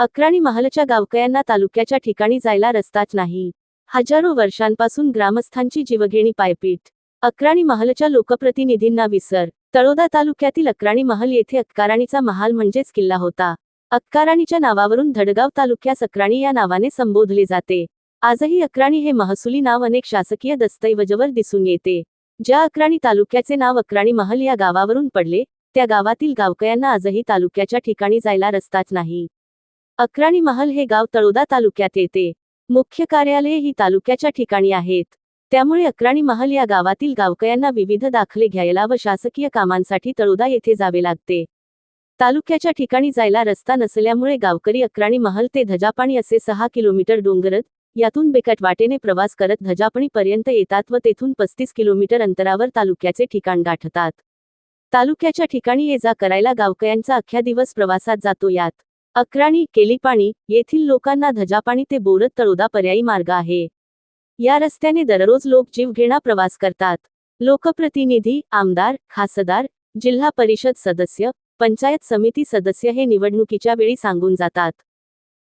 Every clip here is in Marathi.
अक्राणी महालच्या गावकयांना तालुक्याच्या ठिकाणी जायला रस्ताच नाही. हजारो वर्षांपासून ग्रामस्थांची जीवघेणी पायपीट. अक्राणी महालच्या लोकप्रतिनिधींना विसर. तळोदा तालुक्यातील अक्राणी महल येथे अक्काराणीचा महाल म्हणजेच किल्ला होता. अक्काराणीच्या नावावरून धडगाव तालुक्यास अक्राणी या नावाने संबोधले जाते. आजही अक्राणी हे महसुली नाव अनेक शासकीय दस्तऐवजावर दिसून येते. ज्या अक्राणी तालुक्याचे नाव अक्राणी महल या गावावरून पडले त्या गावातील गावकयांना आजही तालुक्याच्या ठिकाणी जायला रस्ताच नाही. अक्राणी महल हे गाव तळोदा तालुक्यात येते. मुख्य कार्यालये ही तालुक्याच्या ठिकाणी आहेत. त्यामुळे अक्राणी महल या गावातील गावकयांना विविध दाखले घ्यायला व शासकीय कामांसाठी तळोदा येथे जावे लागते. तालुक्याच्या ठिकाणी जायला रस्ता नसल्यामुळे गावकरी अक्राणी महल ते धजापाणी असे सहा किलोमीटर डोंगरत यातून बेकट वाटेने प्रवास करत धजापणीपर्यंत येतात व तेथून पस्तीस किलोमीटर अंतरावर तालुक्याचे ठिकाण गाठतात. तालुक्याच्या ठिकाणी ये जा करायला गावकयांचा अख्ख्या दिवस प्रवासात जातो यात. अक्राणी केलीपाणी येथील लोकांना धजापाणी ते बोरत तळोदा पर्यायी मार्ग आहे. या रस्त्याने दररोज लोक जीवघेणा प्रवास करतात. लोकप्रतिनिधी आमदार खासदार जिल्हा परिषद सदस्य पंचायत समिती सदस्य हे निवडणुकीच्या वेळी सांगून जातात.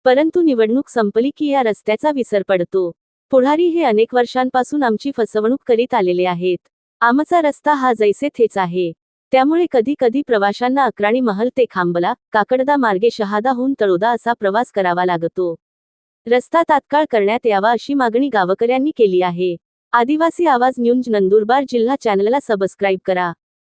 परंतु निवडणूक संपली की या रस्त्याचा विसर पडतो. पुढारी हे अनेक वर्षांपासून आमची फसवणूक करीत आलेले आहेत. आमचा रस्ता हा जैसे थेच आहे. त्यामुळे कधी कधी प्रवाशांना अक्राणी महल ते खांबला काकडदा मार्गे शहादाहून तळोदा असा प्रवास करावा लागतो. रस्ता तात्काळ करण्यात यावा अशी मागणी गावकऱ्यांनी केली आहे. आदिवासी आवाज न्यूज नंदुरबार जिल्हा चॅनलला सबस्क्राईब करा.